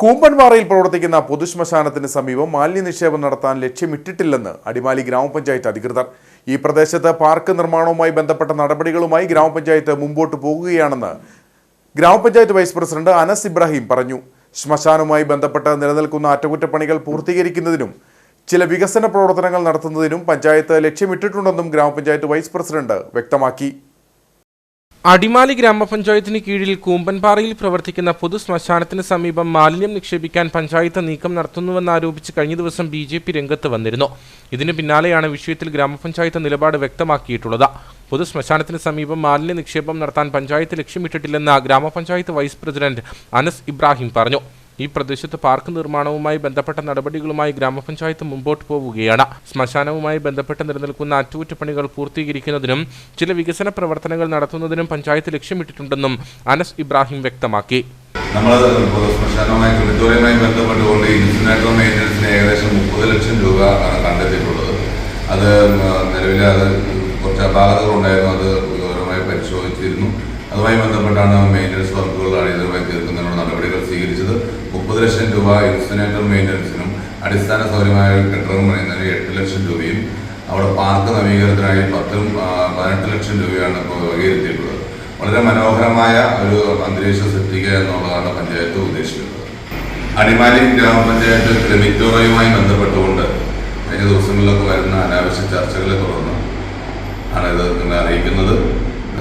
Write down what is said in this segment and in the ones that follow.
കൂമ്പൻപാറയിൽ പ്രവർത്തിക്കുന്ന പൊതുശ്മശാനത്തിന് സമീപം മാലിന്യ നിക്ഷേപം നടത്താൻ ലക്ഷ്യമിട്ടിട്ടില്ലെന്ന് അടിമാലി ഗ്രാമപഞ്ചായത്ത് അധികൃതർ. ഈ പ്രദേശത്ത് പാർക്ക് നിർമ്മാണവുമായി ബന്ധപ്പെട്ട നടപടികളുമായി ഗ്രാമപഞ്ചായത്ത് മുമ്പോട്ട് പോകുകയാണെന്ന് ഗ്രാമപഞ്ചായത്ത് വൈസ് പ്രസിഡന്റ് അനസ് ഇബ്രാഹിം പറഞ്ഞു. ശ്മശാനവുമായി ബന്ധപ്പെട്ട് നിലനിൽക്കുന്ന അറ്റകുറ്റപ്പണികൾ പൂർത്തീകരിക്കുന്നതിനും ചില വികസന പ്രവർത്തനങ്ങൾ നടത്തുന്നതിനും പഞ്ചായത്ത് ലക്ഷ്യമിട്ടിട്ടുണ്ടെന്നും ഗ്രാമപഞ്ചായത്ത് വൈസ് പ്രസിഡന്റ് വ്യക്തമാക്കി. അടിമാലി ഗ്രാമപഞ്ചായത്തിന് കീഴിൽ കൂമ്പൻപാറയിൽ പ്രവർത്തിക്കുന്ന പൊതു ശ്മശാനത്തിന് സമീപം മാലിന്യം നിക്ഷേപിക്കാൻ പഞ്ചായത്ത് നീക്കം നടത്തുന്നുവെന്നാരോപിച്ച് കഴിഞ്ഞ ദിവസം ബി ജെ പി രംഗത്ത് വന്നിരുന്നു. ഇതിന് പിന്നാലെയാണ് വിഷയത്തിൽ ഗ്രാമപഞ്ചായത്ത് നിലപാട് വ്യക്തമാക്കിയിട്ടുള്ളത്. പൊതു ശ്മശാനത്തിന് സമീപം മാലിന്യ നിക്ഷേപം നടത്താൻ പഞ്ചായത്ത് ലക്ഷ്യമിട്ടിട്ടില്ലെന്ന് ഗ്രാമപഞ്ചായത്ത് വൈസ് പ്രസിഡന്റ് അനസ് ഇബ്രാഹിം പറഞ്ഞു. ഈ പ്രദേശത്ത് പാർക്ക് നിർമ്മാണവുമായി ബന്ധപ്പെട്ട നടപടികളുമായി ഗ്രാമപഞ്ചായത്ത് മുമ്പോട്ട് പോവുകയാണ്. ശ്മശാനവുമായി ബന്ധപ്പെട്ട് നിലനിൽക്കുന്ന അറ്റകുറ്റപ്പണികൾ പൂർത്തീകരിക്കുന്നതിനും ചില വികസന പ്രവർത്തനങ്ങൾ നടത്തുന്നതിനും പഞ്ചായത്ത് ലക്ഷ്യമിട്ടിട്ടുണ്ടെന്നും അനസ് ഇബ്രാഹിം വ്യക്തമാക്കി. നമ്മൾ ശ്മശാനവുമായി ക്രിമിറ്റോറിയവുമായി ബന്ധപ്പെട്ടുകൊണ്ട് ഇൻസിനേറ്റർ മെയിന്റനൻസിന് ഏകദേശം മുപ്പത് ലക്ഷം രൂപ ആണ് കണ്ടെത്തിയിട്ടുള്ളത്. അത് നിലവിൽ അത് കുറച്ച് അപാകതകളുണ്ടായിരുന്നു അത് വിവരമായി പരിശോധിച്ചിരുന്നു. അതുമായി ബന്ധപ്പെട്ടാണ് മെയിന്റനൻസ് തീർക്കുന്നതിനുള്ള നടപടികൾ സ്വീകരിച്ചത് മുപ്പത് ലക്ഷം രൂപ ഇൻസിനേറ്റർ മെയിന്റനൻസിനും അടിസ്ഥാന സൗകര്യമായ കെട്ടിടം പണിയുന്നതിന് എട്ട് ലക്ഷം രൂപയും അവിടെ പാർക്ക് നവീകരണത്തിനായി പത്തും പതിനെട്ട് ലക്ഷം രൂപയാണ് ഇപ്പോൾ വകയിരുത്തിയിട്ടുള്ളത് വളരെ മനോഹരമായ ഒരു അന്തരീക്ഷം സൃഷ്ടിക്കുക എന്നുള്ളതാണ് പഞ്ചായത്ത് ഉദ്ദേശിക്കുന്നത്. അടിമാലി ഗ്രാമപഞ്ചായത്ത് ക്രമിക്കോറയുമായി ബന്ധപ്പെട്ടുകൊണ്ട് കഴിഞ്ഞ ദിവസങ്ങളിലൊക്കെ വരുന്ന അനാവശ്യ ചർച്ചകളെ തുടർന്ന് ആണ് ഇത് നിങ്ങളെ അറിയിക്കുന്നത്.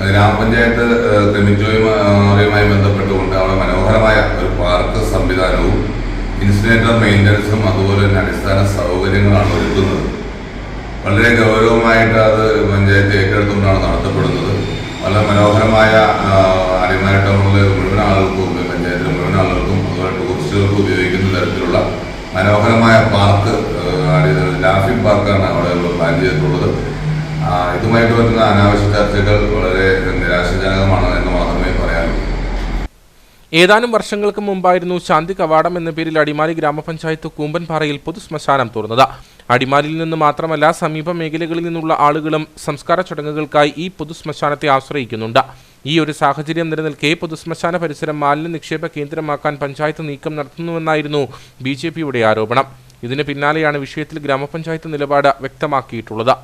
ഗ്രാമപഞ്ചായത്ത് ക്രിമിറ്റോയുമായി ബന്ധപ്പെട്ടുകൊണ്ട് അവിടെ മനോഹരമായ ഒരു പാർക്ക് സംവിധാനവും ഇൻസിനേറ്റർ മെയിന്റനൻസും അതുപോലെ തന്നെ അടിസ്ഥാന സൗകര്യങ്ങളാണ് ഒരുക്കുന്നത്. വളരെ ഗൗരവമായിട്ട് അത് പഞ്ചായത്ത് ഏറ്റെടുത്തുകൊണ്ടാണ് നടത്തപ്പെടുന്നത്. വളരെ മനോഹരമായ അടിമാലി മുഴുവൻ ആളുകൾക്കും പഞ്ചായത്തിലെ മുഴുവൻ ആളുകൾക്കും അതുപോലെ ടൂറിസ്റ്റുകൾക്കും ഉപയോഗിക്കുന്ന തരത്തിലുള്ള മനോഹരമായ പാർക്ക് ലാഫിംഗ് പാർക്കാണ് അവിടെ പ്ലാൻ ചെയ്തിട്ടുള്ളത്. ഇതുമായിട്ട് വരുന്ന അനാവശ്യ ചർച്ചകൾ വളരെ നിരാശാജനകമാണ് എന്ന് പറയാനുള്ളൂ ഏതാനും വർഷങ്ങൾക്ക് മുമ്പായിരുന്നു ശാന്തി കവാടം എന്ന പേരിൽ അടിമാലി ഗ്രാമപഞ്ചായത്ത് കൂമ്പൻപാറയിൽ പൊതു ശ്മശാനം തുറന്നത്. അടിമാലിയിൽ നിന്ന് മാത്രമല്ല സമീപ മേഖലകളിൽ നിന്നുള്ള ആളുകളും സംസ്കാര ചടങ്ങുകൾക്കായി ഈ പൊതു ശ്മശാനത്തെ ആശ്രയിക്കുന്നുണ്ട്. ഈ ഒരു സാഹചര്യം നിലനിൽക്കെ പൊതുശ്മശാന പരിസരം മാലിന്യ നിക്ഷേപ കേന്ദ്രമാക്കാൻ പഞ്ചായത്ത് നീക്കം നടത്തുന്നുവെന്നായിരുന്നു ബി ആരോപണം. ഇതിന് പിന്നാലെയാണ് വിഷയത്തിൽ ഗ്രാമപഞ്ചായത്ത് നിലപാട് വ്യക്തമാക്കിയിട്ടുള്ളത്.